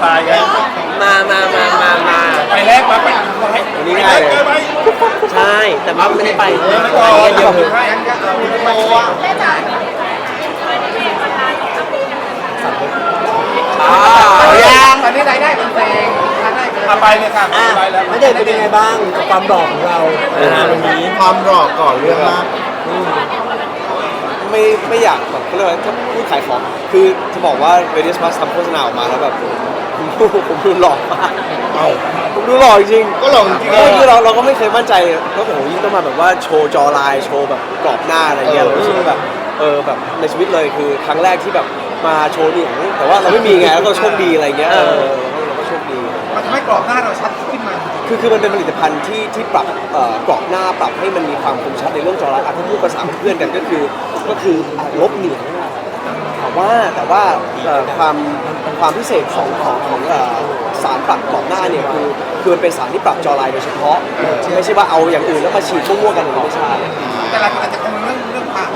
ไฟล์ไงมามามามามาไปแรกมาไปวันนี้ง่ายเลยไปใช่ แต่ว่าไม่ได้ไปเออไม่ไปก่อนกันเยอะให้งั้นก็เอาไปโมอะอ่ายังตอนนี้รายได้เป็นเพลงรายได้เป็นเอาไปเลยค่ะอะไปแล้วณเดชน์เป็นยังไงบ้างกับความหล่อของเราในวันนี้ความหลอกก่อนเรื่องมากไม่ไม่อยากแบบเขาเรียกว่าถ้าพูดขายของ คือจะบอกว่า Radius Plus ทำโฆษณาออกมาแล้วแบบ ผมดูผมดูหล่อมากเอาผมดูหล่อจริงก็หลอกจริงเออคือเราเราก็ไม่เคยมั่นใจแล้วผมยิ่งต้องมาแบบว่าโชว์จอลายโชว์แบบกรอบหน้าอะไรเงี้ยเรารู้สึกว่าแบบเออแบบในชีวิตเลยคือครั้งแรกที่แบบมาโชว์นี่แต่ว่าเราไม่มีไงแล้วก็โชคดีอะไรเงี้ยเออเราก็โชคดี มันทำให้กรอบหน้าเราชัดขึ้นมาคือคือมันเป็นผลิตภัณฑ์ที่ที่ปรับเอ่อกรอบหน้าปรับให้มันมีความคมชัดในเรื่องจอรัสอะถ้าพูดภาษาเพื่อนกันก็คือก็คืออะลบเหนียง แต่ว่าแต่ว่าเอ่อความความพิเศษของของของเอ่อสารปรับกรอบหน้าเนี่ยคือคือมันเป็นสารที่ปรับจอลายโดยเฉพาะ ไม่ใช่ว่าเอาอย่างอื่นแล้วมาฉีดมั่วๆกันอย่างนี้ไม่ใช่แต่หลายคนอาจจะกังวลเรื่องเรื่องผ่าม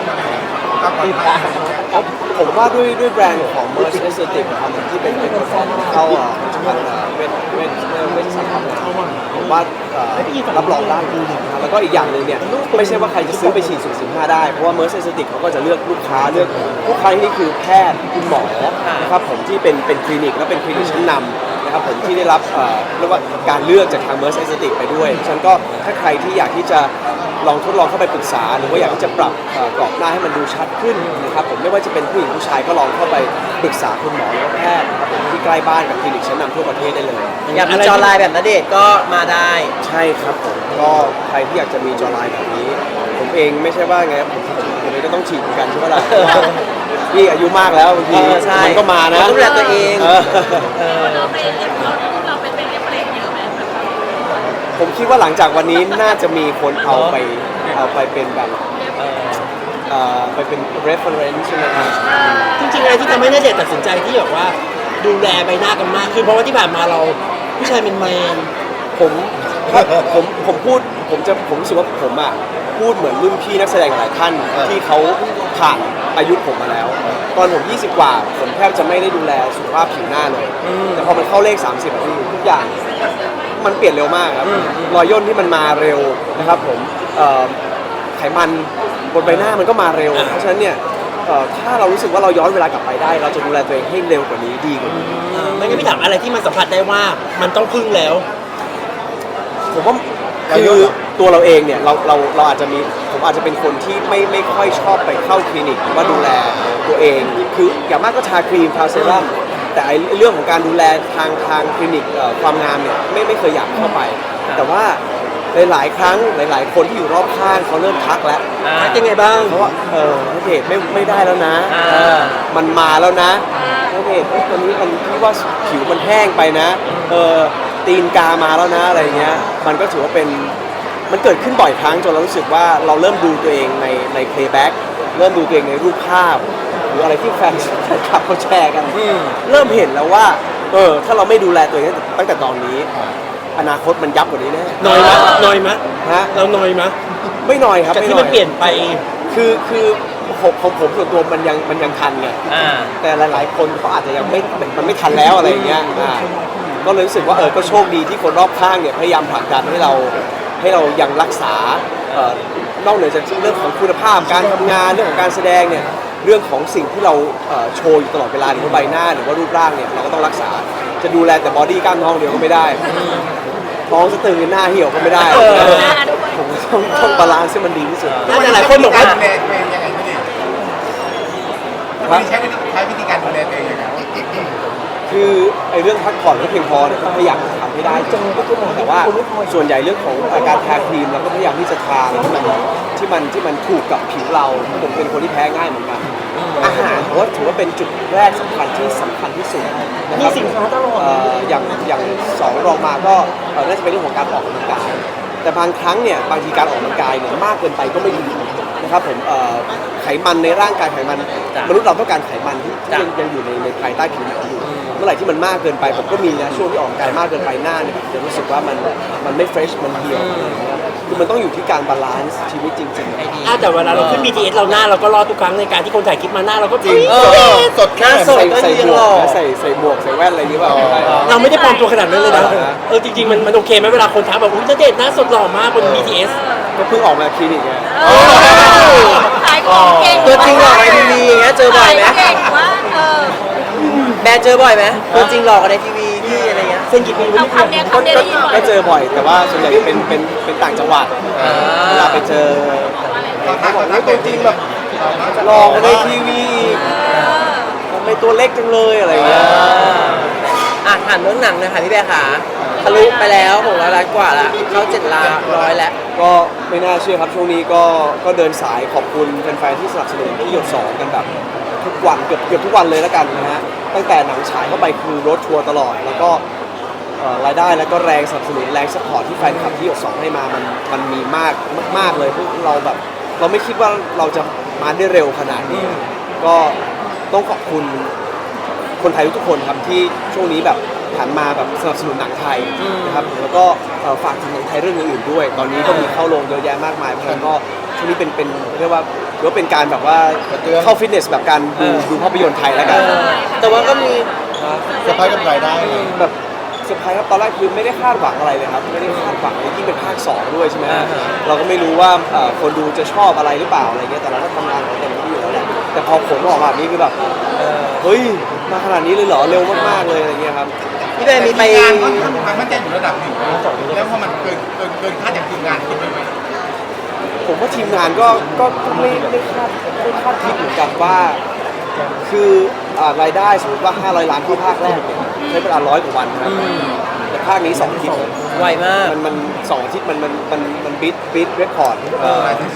ความปลอดภัย เพราะผมว่าด้วยด้วยแบรนด์ของ m e r c e s t e t i c ครับที่เป็นเป็นเข้าอะทางอะเป็นเป็นเป็นสัมพันธ์ผมว่ารับรองได้นะครับแล้วก็อีกอย่างหนึ่งเนี่ยไม่ใช่ว่าใครจะซื้อไปฉีดสูตรสิบห้าได้ เพราะว่า m e r c e s t e t i c เขาก็จะเลือกลูกค้าเลือกลูกค้าที่นี่คือแพทย์คุณหมอนะครับผมที่เป็นเป็นคลินิกและเป็นคลินิกชั้นนำ นะครับผมที่ได้รับเอ่อเรียกว่าการเลือกจากทาง m e r c e s t e t i c ไปด้วยฉะนันก็ถ้าใครที่อยากที่จะลองทดลองเข้าไปปรึกษา หรือว่าอยากที่จะปรับเอ่อกรอบหน้าให้มันดูชัดขึ้นนะครับผมไม่ว่าจะเป็นผู้หญิงผู้ชายก็ลองเข้าไปปรึกษาคุณหมอหรือว่าแพทย์นะครับผมที่ใกล้บ้านกับคลินิกชั้นนำทั่วประเทศได้เลย อยากมีจอลายแบบณเดชน์ก็มาได้ ใช่ครับผมก็ใครที่อยากจะมีจอไลน์แบบนี้ ผมเองไม่ใช่ว่าไงครับผมผม ผมเองก็ต้องฉีดเหมือนกันใช่ไหมล่ะเพราะว่าพี่อายุมากแล้วบางทีเออใช่มันก็มานะเราต้องดูแลตัวเองเออเออเราไปเรียนเราเราไปเป็นเรียนเพลงเยอะไหมแบบผมคิดว่าหลังจากวันนี้น่าจะมีคนเอาไปเอาไปเป็นแบบเอ่อไปเป็น reference ใช่ไหมครับ จริงๆอะไรที่ทำให้ณเดชน์ตัดสินใจที่แบบว่าดูแลใบหน้ากันมากขึ้นเพราะว่าที่ผ่านมาเราผู้ชายเป็นแมน ผม ผมผมพูด ผมจะผมรู้สึกว่าผมอะพูดเหมือนรุ่นพี่นักแสดงหลายท่านที่เขาผ่านอายุผมมาแล้ว ตอนผม 20 กว่า ผมแทบจะไม่ได้ดูแลสุขภาพผิวหน้าเลย แต่พอมันเข้าเลข 30อะพี่ทุกอย่างมันเปลี่ยนเร็วมากครับรอยย่นที่มันมาเร็วนะครับผมเอ่อไขมันบนใบหน้ามันก็มาเร็ว เพราะฉะนั้นเนี่ยเอ่อถ้าเรารู้สึกว่าเราย้อนเวลากลับไปได้ เราจะดูแลตัวเองให้เร็วกว่านี้ดีกว่านี้ไม่งั้นพี่ถามอะไรที่มันสัมผัสได้ว่ามันต้องพึ่งแล้ว ผมว่าคือ ตัวเราเองเนี่ยเราเราเราอาจจะมีผมอาจจะเป็นคนที่ไม่ไม่ค่อยชอบไปเข้าคลินิกหรือว่าดูแลตัวเอง คืออย่างมากก็ทาครีมทาเซรั่มแต่ไอ้เรื่องของการดูแลทางทางคลินิกเอ่อความงามเนี่ยไม่ไม่เคยอยากเข้าไป แต่ว่าหลายๆครั้งหลายๆ คนที่อยู่รอบข้างเขาเริ่มทักแล้วทักยังไงบ้างเพราะว่าเออพระเพจไม่ไม่ได้แล้วนะอ่า เออมันมาแล้วนะพระเพจเฮ้ยตอนนี้มันพี่ว่าผิวมันแห้งไปนะเออตีนกามาแล้วนะอะไรเงี้ยมันก็ถือว่าเป็น มันเกิดขึ้นบ่อยครั้งจนเรารู้สึกว่าเราเริ่มดูตัวเองในใน playback เริ่มดูตัวเองในรูปภาพ หรืออะไรที่แฟนแฟนคลับเขาแชร์กัน เริ่มเห็นแล้วว่าเออถ้าเราไม่ดูแลตัวเองตั้งแต่ตอนนี้ อนาคตมันยับกว่านี้แน่น้อยมะน้อยมะฮะเราน้อยมะไม่น้อยครับจากไม่ที่น้มัอนยเปลี่ยนไป คือคือผมผมผมส่วนตัวมันยังมันยังทันไงอ่า แต่หลายๆ คนเขาอาจจะยังไม่มันไม่ทันแล้วอะไรอย่างเงี้ยอ่าก็เลยรู้สึกว่าเออก็โชคดีที่คนรอบข้างเนี่ยพยายามผลักดันให้เรา ให้เรายังรักษาเอ่อนอกเหนือจากเรื่องของคุณภาพการทำงานเรื่องของการแสดงเนี่ยเรื่องของสิ่งที่เราเอ่อโชว์อยู่ตลอดเวลาหรือว่าใบหน้าหรือว่ารูปร่างเนี่ยเราก็ต้องรักษาจะดูแลแต่บอดี้กล้ามท้องเดียวก็ไม่ได้ท้องสะตือหน้าเหี่ยวก็ไม่ได้เออผมต้องต้องบาลานซ์ให้มันดีที่สุด น่าจะหลายคนบอกว่าดูแลตัวเองยังไงพี่ดิวันนี้ใช้วิธีใช้วิธีการดูแลตัวเองยังไง คือไอ้เรื่องพักผ่อนให้เพียงพอเนี่ยก็พยายามทำให้ได้จนแต่ว่าส่วนใหญ่เรื่องของการทาครีมเราก็พยายามที่จะทาอะไรที่มันที่มันที่มันถูกกับผิวเราผมเป็นคนที่แพ้ง่ายเหมือนกัน อาหารผมว่าถือว่าเป็นจุดแรกสำคัญที่สำคัญที่สุดนะมีครับสินค้าตลอดเอ่ออย่างอย่างสองรองมาก็เอ่อน่าจะเป็นเรื่องของการออกกำลังกาย แต่บางครั้งเนี่ยบางทีการออกกำลังกายเนี่ยมากเกินไปก็ไม่ดีนะครับผมเอ่อไขมันในร่างกายไขมัน จ้ะมนุษย์เราต้องการไขมันที่จ้ะ ยังยังอยู่ในในภายใต้ผิวหนังอยู่เมื่อไหร่ที่มันมากเกินไปผมก็มีนะช่วงที่ออกกำลังกายมากเกินไปหน้าเนี่ยจะรู้สึกว่ามันมันไม่เฟรชมันเหี่ยวอะไรอย่างเงี้ยคือมันต้องอยู่ที่การบาลานซ์ชีวิตจริงๆ อะแต่เวลาเราขึ้น BTS เราหน้าเราก็รอดทุกครั้งในการที่คนถ่ายคลิปมาหน้าเราก็จริงเออสดแค่ไหนใส่ใส่หมวกนะใส่ใส่หมวกใส่แว่นอะไรอย่างเงี้ยเปล่าเราไม่ได้ปลอมตัวขนาดนั้นเลยนะเออเออจริงๆมันมันโอเคไหมเวลาคนทักแบบอุ้ยณเดชน์หน้าสดหล่อมากบน BTS ก็เพิ่งออกมาคลินิกไงขายของเก่งตัวจริงหล่อในทีวีอย่างเงี้ยเจอบ่อยไหม ขายเก่งว่าเออ แบร์เจอบ่อยไหมตัวจริงหล่อกว่าในทีวีพี่อะไรเงี้ยเส้นกี่ปีเอาคำเนี้ยก็คำเนี้ยก็ได้ยินบ่อย ก็เจอบ่อย แต่ว่าส่วนใหญ่เป็นเป็นเป็นต่างจังหวัดเวลาไปเจอเขาบอกว่าตัวจริงแบบหลอกกว่าในทีวีอีกทำไมตัวเล็กจังเลยอะไรอย่างเงี้ยอะถามเรื่องหนังเลยค่ะพี่แบร์ขาทะลุไปแล้วหกร้อยล้านกว่าแล้วเข้าเจ็ดล้านร้อยแล้ว ก็ไม่น่าเชื่อครับช่วงนี้ก็ก็เดินสายขอบคุณแฟนๆที่สนับสนุนที่หยดสองกันแบบทุกวันเกือบเกือบทุกวันเลยแล้วกันนะฮะ ตั้งแต่หนังฉายเข้าไปคือรถทัวร์ตลอด แล้วก็เอ่อรายได้แล้วก็แรงสนับสนุนแรงสปอร์ตที่แฟนคลับที่หยดสองให้มา มันมันมีมากมาก ๆเลยพวกเราแบบ เราไม่คิดว่าเราจะมาได้เร็วขนาดนี้ ก็ต้องขอบคุณคนไทยทุกๆคนครับที่ช่วงนี้แบบหันมาแบบสนับสนุนหนังไทยนะครับแล้วก็เอ่อฝากถึงหนังไทยเรื่องอื่นๆด้วย ตอนนี้ก็มีเข้าโรงเยอะแยะมากมายเพราะฉะนั้นก็ช่วงนี้เป็นเป็นเรียกว่า ถือว่าเป็นการแบบว่าเข้าฟิตเนสแบบการดูดูภาพยนตร์ไทยแล้วกัน แต่ว่าก็มีสะพายกับรายได้ไงแบบเซอร์ไพรส์ครับตอนแรกคือไม่ได้คาดหวังอะไรเลยครับไม่ได้คาดหวังเลยยิ่งเป็นภาคสองด้วยใช่ไหมฮะเราก็ไม่รู้ว่าเอ่อคนดูจะชอบอะไรหรือเปล่าอะไรเงี้ยแต่เราก็ทำงานของเต็มที่อยู่แล้วแหละแต่พอผลออกมาแบบนี้คือแบบเฮ้ยมาขนาดนี้เลยเหรอเร็วมากๆเลยอะไรเงี้ยครับ พี่แบร์มีไป งานค่อนข้างมีความมั่นใจอยู่ระดับหนึ่งแล้วพอมันเกินเกินเกินคาดจากทีมงานคิดไว้ไหม ผมว่าทีมงานก็ก็ก็ไม่ไม่คาดไม่คาดคิดเหมือนกันว่า คืออ่ารายได้สมมติว่า 500 ล้านที่ภาคแรกเนี่ยใช้เวลาร้อยกว่าวันนะครับแต่ภาคนี้2อาทิตย์ไวมาก มันมันสองอาทิตย์มันมันมันมันบิดบิดเรคคอร์ด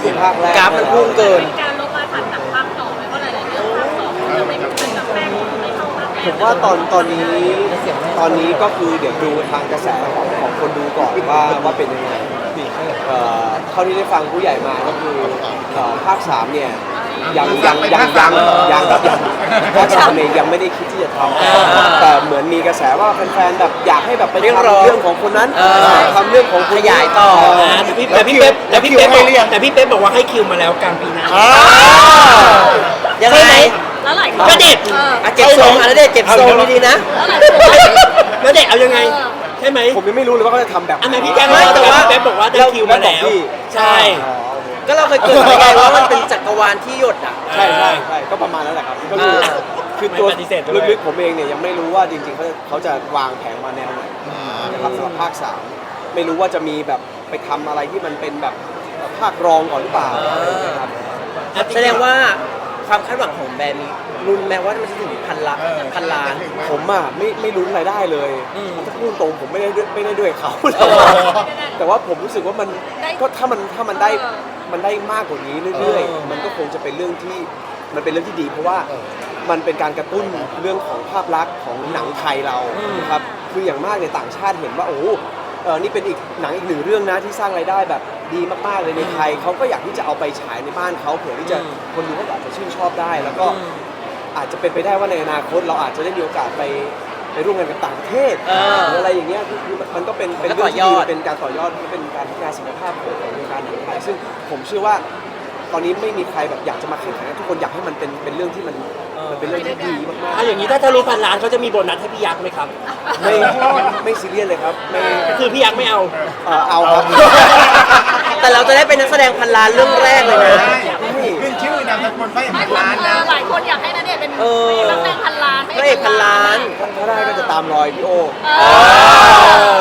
คือภาคแรกกราฟมันพุ่งเกิน เป็นการลบมาถัดจากภาคสองไหมเพราะหลายๆเรื่องภาคสองจะไม่เป็นแบบแรกไม่เข้าภาคแรกผมว่าตอนตอนนี้ตอนนี้ก็คือเดี๋ยวดูทางกระแสของของคนดูก่อนว่าว่าเป็นยังไง เอ่อเท่าที่ได้ฟังผู้ใหญ่มาก็คือเอ่อภาคสามเนี่ยยังยังยังยังยังครับยังภาคสามเนี่ยยังไม่ได้คิดที่จะทำแต่เหมือนมีกระแสว่าแฟนๆแบบอยากให้แบบไปเรียกร้องทำเรื่องของคนนั้นเออ ทำเรื่องของคนขยายต่อเอ่าแต่พี่แต่พี่เป๊ปแต่พี่เป๊ปบอกแต่พี่เป๊ปบอกว่าให้คิวมาแล้วกลางปีหน้ายังไงใช่ไหมแล้วหลายคนณเดชน์เอออะเก็บทรงอะแล้วเด็กเก็บทรงดีๆนะ แล้วหลายคนแล้วเด็กเอายังไง เออ ใช่ไหมผมยังไม่รู้เลยว่าเขาจะทำแบบอันไหนพี่แจ้งไม่มาแต่แต่ว่าว่าพี่เป๊ปบอกว่าได้คิวมาแล้วพี่ใช่ อ๋อโอเคก็เราเคยเกริดไปไงว่ามันเป็นจักรวาลที่หยดอะ ใช่ใช่ใช่ก็ประมาณนั้นแหละครับก็คืออ่าคือตัวไม่ปฏิเสธด้วย ลึกๆผมเองเนี่ยยังไม่รู้ว่าจริงๆเขาเขาจะวางแผนมาแนวไหนนะครับสำหรับภาคสามไม่รู้ว่าจะมีแบบไปทำอะไรที่มันเป็นแบบภาครองก่อนหรือเปล่าอะไรอย่างเงี้ยครับ แสดงว่า ความคาดหวังของแบรนด์มีรุนแม้ว่ามันจะถึงพันละพันล้านผมอะไม่ไม่ลุ้นรายได้เลยอืม ถ้าพูดตรงผมไม่ได้ด้วยไม่ได้ด้วยเขาแต่ว่าผมรู้สึกว่ามันก็ถ้ามันถ้ามันได้มันได้มากกว่านี้เรื่อยๆมันก็คงจะเป็นเรื่องที่มันเป็นเรื่องที่ดี เพราะว่ามันเป็นการกระตุ้นเรื่องของภาพลักษณ์ของหนังไทยเรานะครับคืออย่างมากในยต่างชาติเห็นว่าโอ้โหเออนี่เป็นอีกหนังอีกหนึ่งเรื่องนะที่สร้างรายได้แบบดีมากๆเลยในไทยเขาก็อยากที่จะเอาไปฉายในบ้านเขาเผื่อที่จะคนดูเขาอาจจะชื่นชอบได้ แล้วก็อาจจะเป็นไปได้ว่าในอนาคต เราอาจจะได้มีโอกาสไปไปร่วมงานกับต่างประเทศเออหรืออะไรอย่างเงี้ยคือคือมันก็เป็นเป็นก็เรื่องที่ต่ดีอยอดเป็นการต่อยอดเป็นการพัฒนาศักยภาพของวงการหนังไทยซึ่งผมเชื่อว่า ตอนนี้ไม่มีใครแบบอยากจะมาแข่งขันทุกคนอยากให้มันเป็นเป็นเรื่องที่มันมันเป็นเรื่องที่ดีมากเอาอย่างนี้ถ้าทะลุพันล้านเขาจะมีโบนัสให้พี่ยักษ์ไหมครับๆไม่ไม่ซีเรียสเลยครับไม่คือพี่ยักษ์ไม่เอาเอ่อเอาครับแต่เราจะได้เป็นนักแสดงพันล้านเรื่องแรกเลยนะ ขึ้นชื่อนามสกุลไม่ไม่เห็นคนล้านเอนะอหลายคนอยากให้นัเดชน์เป็นเออ นักแสดงพันล้านพระเอกพันล้าน ถ้าได้ก็จะตามรอยพี่โอ เออ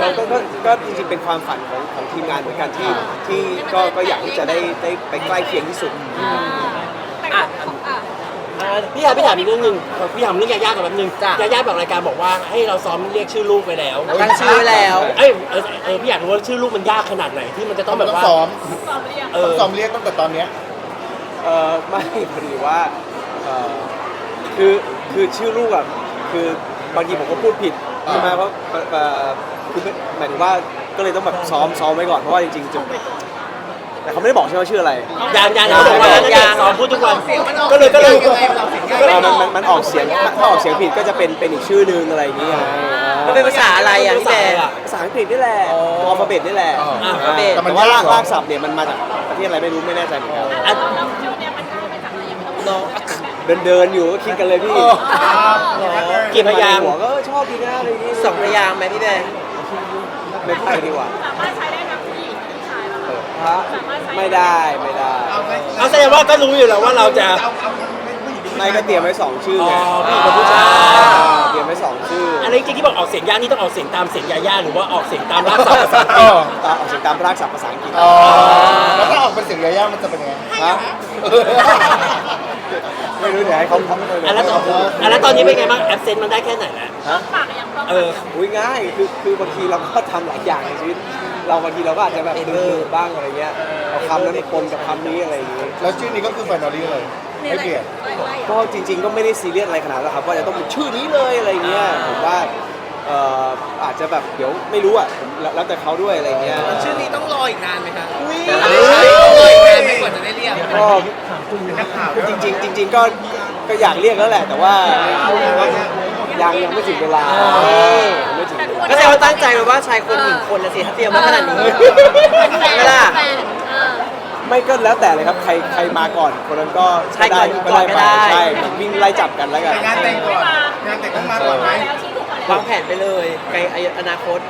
แล้วก็ก็ก็จริงๆเป็นความฝันของของทีมงานเหมือนกันที่ที่ก็ก็อยากที่จะได้ได้ไปใกล้เคียงที่สุด แต่ก็อะอ่าพี่ยาพี่ถามอีกเรื่องหนึ่งพี่ถามเรื่องยาย่ากับแป๊บนึงจ้ะ ยาย่าบอกรายการบอกว่าให้เราซ้อมเรียกชื่อลูกไปแล้วตั้งชื่อไว้แล้ว เอ้ยเออเออพี่อยากรู้ว่าชื่อลูกมันยากขนาดไหนที่มันจะต้องแบบต้องว่าซ้อมสอบเรียนเอต้องอซ้อมเรียกตั้งแต่ตอนเนี้ย เออไม่พอดีว่าเออคือคือชื่อลูกอะคือบางทีผมก็พูดผิดใช่ไหมเพราะเอ่อ คือหมายถึงว่าก็เลยต้องแบบซ้อมซ้อมไว้ก่อนเพราะว่าจริงๆจะแต่เขาไม่ได้บอกใช่ไหมว่าชื่ออะไร ยานยานเขาบอกว่ายัยางนซ้อมพูดทุกวันก็เลยก็เลยเออมันมันมันออกเสียงถ้าออกเสียงผิดก็จะเป็นเป็นอีกชื่อนึงอะไรอย่างเงี้ยอ่ามันเป็นภาษาอะไรอะพี่แบร์ภาษาอังกฤษนี่แหละอ๋ออัลฟาเบตนี่แหละแต่ว่าลากลากศัพท์เนี่ยมันมาจากประเทศอะไรไม่รู้ไม่แน่ใจเหมือนกันเดินเดินอยู่ก็คิดกันเลยพี่กี่พยางหัวก็ชอบดีนะอะไรอย่างงี้สองพยางไหมพี่แบร์ ไม่พูดดีกว่าสามารถใช้ได้ทั้งผู้หญิงผู้ชายป่ะเอคะอฮะไม่ได้ไม่ได้เอาไหมเอาแสดงว่าก็รู้อยู่แล้วว่าเราจะ เอาเอาไม่ผู้หญิงไม่ก็เตรียมไว้สองชื่ออ๋ไงอผู้หญิงกับผู้ชายเตรียมไว้สองชื่ออะไรจริงๆที่บอกออกเสียงยากนี่ต้องออกเสียงตามเสียงยาย่าหรือว่าออกเสียงตามรากศัพท์ภาษาอังกฤษ ตามออกเสียงตามรากศัพท์ภาษาอังกฤษ อ๋อแล้วถ้าออกเป็นเสียงยาย่ามันจะเป็นยังไงฮะ ไม่รู้เดี๋ยวให้เขาเขาเลยอะแล้วตอนอะแล้วตอนนี้เป็นไงบ้างแอปเซนต์มันได้แค่ไหนแล้วฮะ ปากยังต้องเออ อุ้ยง่ายคือคือบางทีเราก็ทำหลายอย่างในชีวิต เราบางทีเราก็อาจจะแบบดื้อๆบ้างอะไรเงี้ยเอาคำนั้นปนกับคำนี้อะไรอย่างงี้แล้วชื่อนี้ก็คือไฟนอลลี่เลยไม่เปลี่ยนก็จริง ๆ ก็ไม่ได้ซีเรียสอะไรขนาดนั้นหรอกครับว่าจะต้องเป็นชื่อนี้เลยอะไรเงี้ยผมว่าเอ่ ออาจจะแบบเดี๋ยวไม่รู้อะผมแล้วแล้วแต่เขาด้วยอะไรเงี้ยชื่อนี้ต้องรออีกนานไหมคะก็คือจริงๆจริงๆก็ก็อยากเรียกแล้วแหละ แต่ว่ายังยังไม่ถึงเวลายังไม่ถึงเวลา ก็แสดงว่าตั้งใจไว้ว่าชายคนหญิงคนนะสิถ้าเตรียมมาขนาดนี้เป็นแฟนไม่ล่ะ แฟนเออไม่ก็แล้วแต่เลยครับ ใครใครมาก่อนคนนั้นก็ใช่ก่อนก็ได้ก่อนก็ได้ ใช่วิ่งไล่จับกันแล้วกัน งานแต่งก่อนงานแต่งต้องมาก่อนไหม แล้วที่ถูกมาแล้ ววางแผนไปเลยไกลอนาคต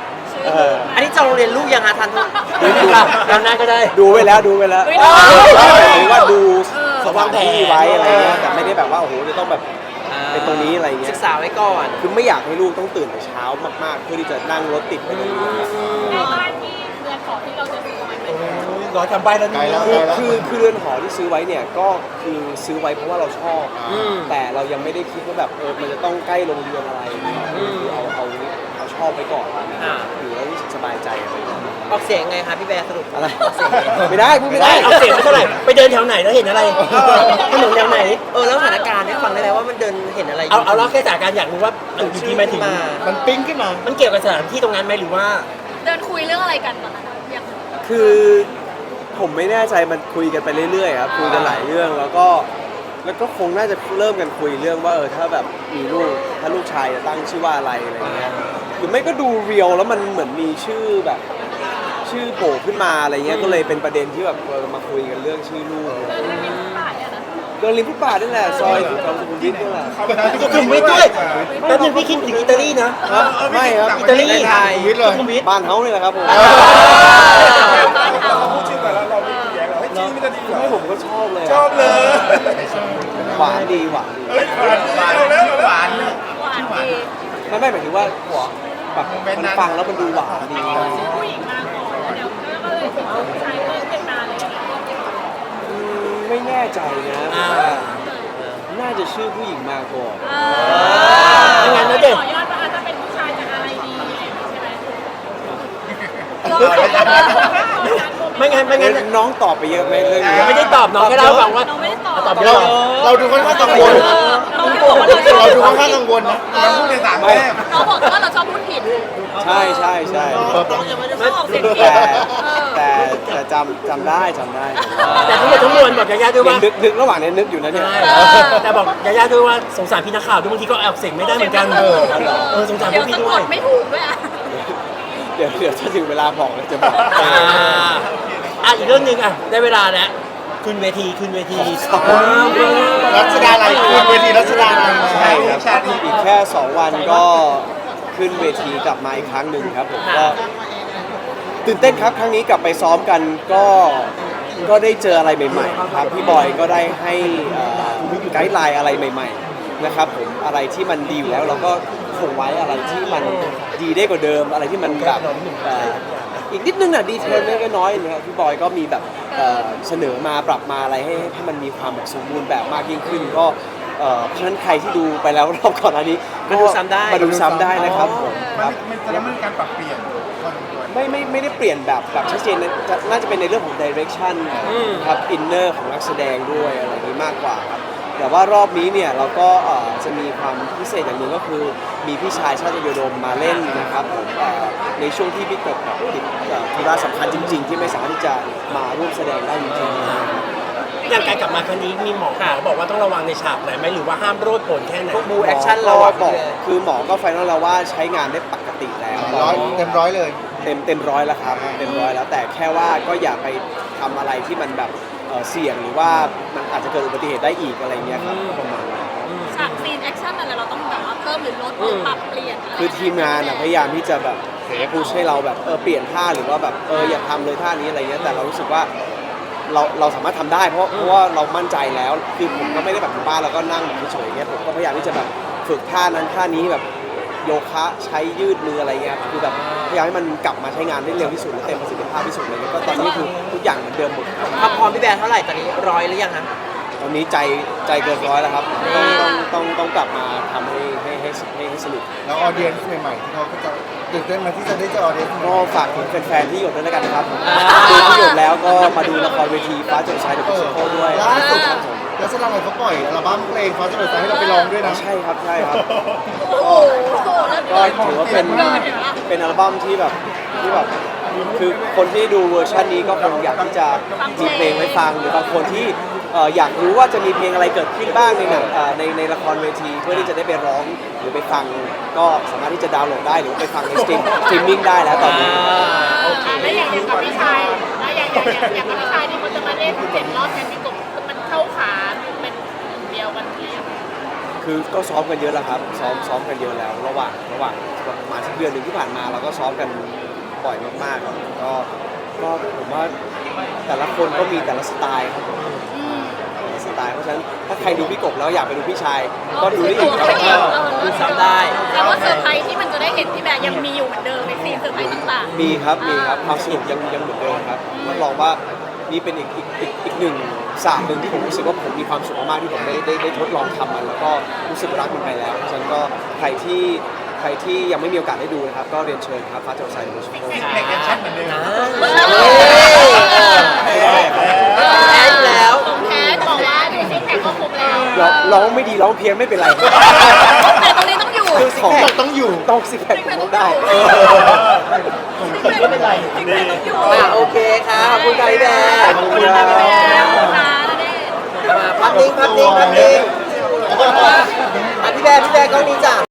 เอออันนี้จองโรงเรียนลูกยังหาทันทุกดูดูเราหน้าก็ได้ ดูไว้แล้วดูไว้แล้วเฮ้ยหมายถึงว่าดูเออสถานที่ไว้อะไรเงี้ยแต่ไม่ได้แบบว่าโอ้โหจะต้องแบบเป็นตรงนี้อะไรเงี้ศึยกษาไว้ก่อน คือไม่อยากให้ลูกต้องตื่นแต่เช้ามากๆ เพื่อที่จะนั่งรถติดไปโรงเรียนในบ้านที่เรือนหอที่ ร้อยคำใบ้แล้วไกลนี่แล้วคือไกลแล้ว คือคือเรือนหอที่ซื้อไว้เนี่ยก็คือซื้อไว้เพราะว่าเราชอบอืม แต่เรายังไม่ได้คิดว่าแบบเออมันจะต้องใกล้โรงเรียนอะไรคือเอาเอาเอาชอบไปก่อนอ่า อยู่แล้วรู้สึกสบายใจอะไรอย่างเงี้ยออกเสียงไงคะพี่แบร์สรุปอะไรไม่ได้พูดไม่ได้เอาเสียงไม่เท่าไหร่ไปเดินแถวไหนแล้วเห็นอะไรถนนแถวไหน เออแล้วสถานการณ์ได้ฟังได้ไหมว่ามันเดินเห็นอะไรเอาเอาเล่าแค่สถานการณ์อยากรู้ว่าเออจริงๆหมายถึง มามันปิ้งขึ้นมา มันเกี่ยวกับสถานที่ตรงนั้นไหมหรือว่า เดินคุยเรื่องอะไรกันตอนนั้นอะอยากรู้คือ ผมไม่แน่ใจมันคุยกันไปเรื่อยๆครับคุยกันหลายเรื่องแล้วก็แล้วก็คงน่าจะเริ่มกันคุยเรื่องว่าเออถ้าแบบมีลูกถ้าลูกชายจะตั้งชื่อว่าอะไรอะไรเงี้ยหรือไม่ก็ดูเรียวแล้วมันเหมือนมีชื่อแบบ ชื่อโผล่ขึ้นมาอะไรเงี้ยก็เลยเป็นประเด็นที่แบบเออมาคุยกันเรื่องชื่อลูกเดินไปเป็นป่าเนี่ยนะเดินริมฟุตบาทนี่แหละซอยแถวสุขุมวิทนี่แหละสุขุมวิทด้วยแป๊บนึงพี่คิดถึงอิตาลีนะฮะไม่ครับอิตาลีไทยวิทย์เลยสุขุมวิทบ้านเขาเนี่ยแหละครับผม บ้านเขาไม่ผมก็ชอบเลยชอบเลย หวานดีหวานดีเฮ้ยหวานหวานแล้วหวานหวานดีไม่ไม่หมายถึงว่าหัวแบบมันฟังแล้วมันดูหวานดีผู้หญิงมาก่อนแล้วเดี๋ยวก็เลยถึงผู้ชายเริ่มเป็นมาเลยนะอืมไม่แน่ใจนะอ่าน่าจะชื่อผู้หญิงมาก่อนเอไม่งั้นนะอเด็กต่อยอดว่าอาจจะเป็นผู้ชายจะอะไรดีอะไรอย่างงี้ใช่ไหม ไม่งั้นไม่งั้นน้องตอบไปเยอะไหมเรื่องนี้ไม่ได้ตอบน้องแค่เล่าให้ฟังว่าเราไม่ได้ตอบเอาตอบเยเราอะเราดูค่อนข้างกังวลเราไม่บอกว่าเราชอบเราดูค่อนข้างกังวลนะ มันพูดในสามแง่เราบอกว่าเราชอบพูดผิดใช่ใช่ใช่ไม่ออกเสียงผิดแต่แต่แต่จำจำได้จำได้แต่ทั้งหมดทั้งมวลบอกยาย่าด้วยว่านึกนึกระหว่างนี้นึกอยู่นะเนี่ย ใช่แต่บอกยาย่าด้วยว่าสงสารพี่นักข่าวด้วยบางทีก็แอบเสียงไม่ได้เหมือนกันเออเออสงสารพเดี๋วยวกพี่สะด้กวยดไม่ถูกด้วยอะ เดี๋ยวเดี๋ยวถ้าถึงเวลาบอกแล้วจะบอก อ่า อะอีกเรื่องหนึ่งอะได้เวลาแล้วขึ้นเวทีขึ้นเวทีรัชดาลัยคืนเวทีรัชดาลัยใช่ครับชาติอีกแค่ 2 วันก็ขึ้นเวทีกลับมาอีกครั้งหนึ่งครับผมก็ตื่นเต้นครับครั้งนี้กลับไปซ้อมกันก็ก็ได้เจออะไรใหม่ๆครับพี่บอยก็ได้ให้เอ่อไกด์ไลน์อะไรใหม่ ๆ นะครับผมอะไรที่มันดีอยู่แล้วเราก็คงไว้อะไรที่มันดีได้กว่าเดิมอะไรที่มันแบบเอ่ออีกนิดนึงอะดีเทลเล็กๆน้อยๆนะครับพี่บอยก็มีแบบเอ่อเสนอมาปรับมาอะไรให้ให้มันมีความแบบสมบูรณ์แบบมากยิ่งขึ้น ก็เอ่อเพราะฉะนั้นใครที่ดูไปแล้วรอบก่อนอันนี้ก็มาดูซ้ำได้ มาดูซ้ำได้นะครับผมมันมันแสดงว่ามันมีการปรับเปลี่ยนพอสมควรไม่ไม่ไม่ได้เปลี่ยนแบบแบบชัดเจนนะจะน่าจะเป็นในเรื่องของ direction ครับอินเนอร์ของนักแสดงด้วยอะไรนี้มากกว่าครับแต่ว่ารอบนี้เนี่ยเราก็เอ่อจะมีความพิเศษอย่างหนึ่งก็คือมีพี่ชายชาติโยดมมาเล่นนะครับผมเอ่อ ในช่วงที่พี่กบแบบติดเอ่อธุระสำคัญจริง ๆ ที่ไม่สามารถที่จะมาร่วมแสดงได้จริงๆเป็นอย่างการกลับมาครั้งนี้มีหมอหมอบอกว่าต้องระวังในฉากไหนไหมหรือว่าห้ามโรดผลแค่ไหนพวกบูแอคชั่นเราก็อะบอกคือหมอก็ไฟนอลแล้วว่าใช้งานได้ปกติแล้วร้อยเต็มร้อยเลย เต็มเต็มร้อยแล้วครับเต็มร้อยแล้วแต่แค่ว่าก็อย่าไปทำอะไรที่มันแบบเอ่อเสี่ยงหรือว่ามันอาจจะเกิดอุบัติเหตุได้อีกอะไรเงี้ยครับประมาณนั้น ฉากซีนแอคชั่นอะไรเราต้องแบบว่าเพิ่มหรือลดหรือปรับเปลี่ยนอะไรคือทีมงานอะพยายามที่จะแบบ พูชให้เราแบบเออเปลี่ยนท่าหรือว่าแบบเอออย่าทำเลยท่านี้อะไรเงี้ยแต่เรารู้สึกว่าเราเราสามารถทำได้เพราะเพราะว่าเรามั่นใจแล้วคือผมก็ไม่ได้แบบอยู่บ้านแล้วก็นั่งเฉยๆเงี้ยผมก็พยายามที่จะแบบฝึกท่านั้นท่านี้แบบโยคะใช้ยืดมืออะไรเงี้ยคือแบบพยายามให้มันกลับมาใช้งานได้เร็วที่สุดและเต็มประสิทธิภาพที่สุดเลยก็ตอนนี้คือทุกอย่างเหมือนเดิมหมด ความพร้อมพี่แบร์เท่าไหร่ตอนนี้ร้อยหรือยังคะ ตอนนี้ใจใจเกินร้อยแล้วครับ ต้องต้องต้องต้องกลับมาทำให้ ให้ให้ให้ให้สนุก แล้วออเดียนใหม่ๆที่เขาก็จะตื่นเต้นมาที่จะได้เจอออเดียนก็ฝากถึงแฟนๆที่หยดด้วยแล้วกันนะครับดูที่หยดแล้วก็มาดูละครเวทีฟ้าจดสายเดอะมิวสิคลด้วยล่าสุดครับผมแล้วสลังเขาปล่อยอัลบั้มเพลงเขาจะเปิดใจให้เราไปร้องด้วยนะ ใช่ครับใช่ครับโอ้โหแล้วก็ถือว่าเป็นเกินอยู่แล้วเป็นอัลบั้มที่แบบที่แบบคือคนที่ดูเวอร์ชันนี้ก็คงอยากที่จะมีเพลงไว้ฟังหรือบางคนที่ เอ่ออยากรู้ว่าจะมีเพลงอะไรเกิดขึ้นบ้างในหนังเอ่อในในละครเวที เพื่อที่จะได้ไปร้องหรือไปฟังก็สามารถที่จะดาวน์โหลดได้หรือว่าไปฟังในสตรีมสตรีมมิ่งได้แล้วตอนนี้โอเคแล้วอย่างอย่างกับพี่ชายแล้วอย่างอย่างอย่างอย่างกับพี่ชายที่มันจะมาเล่นเจ็ดรอบกันพี่กบมันเข้าขาเป็นหนึ่งเดียวกันเลยอะคือก็ซ้อมกันเยอะแล้วครับ ซ้อมซ้อมกันเยอะแล้วระหว่างระหว่างประมาณสักเดือนหนึ่งที่ผ่านมาเราก็ซ้อมกันบ่อยมากๆครับก็ก็ผมว่าแต่ละคนก็มีแต่ละสไตล์ครับผมอืมแต่ละสไตล์เพราะฉะนั้นถ้าใครดูพี่กบแล้วอยากไปดูพี่ชาย ก็ดูได้อีกโอ้โหดูซ้ำได้ แต่ว่าเซอร์ไพรส์ที่มันจะได้เห็นพี่แบร์ยังมีอยู่เหมือนเดิมในซีนเซอร์ไพรส์ต่างๆ มีครับ มีครับ ความสนุกยังยังเหมือนเดิมครับรับรองว่านี่เป็นอีกอีกอีกอีกหนึ่งศาสตร์หนึ่งที่ผมรู้สึกว่าผมมีความสุขมากๆที่ผมได้ได้ได้ทดลองทำมัน แล้วก็รู้สึกรักมันไปแล้วเพราะฉะนั้นก็ใครที่ใครที่ยังไม่มีโอกาสได้ดูนะครับ ก็เรียนเชิญครับฟ้าเจ้าสายดูชุโเพลงแอคชั่นเหมือนเดิมแพ้อยู่แล้วของแท้บอกว่าดูซิกแพคก็ค รบแล้วร้องร้องไม่ดีร้องเพี้ยนไม่เป็นไรแต่ตรงนี้ต้องอยู่คือของต้องอยู่ต้องสิแพคผมต้องได้ไม่เป็นไรซิกแพคต้องอยู่อะโอเคค่ะขอบคุณค่ะพี่แบร์ขอบคุณครับพี่แบร์ขอบคุณนะณเดชน์มาพักนิ่งพักนิ่งพักนิ่งอะพี่แบร์พี่แบร์กล้องนี้จ้ะ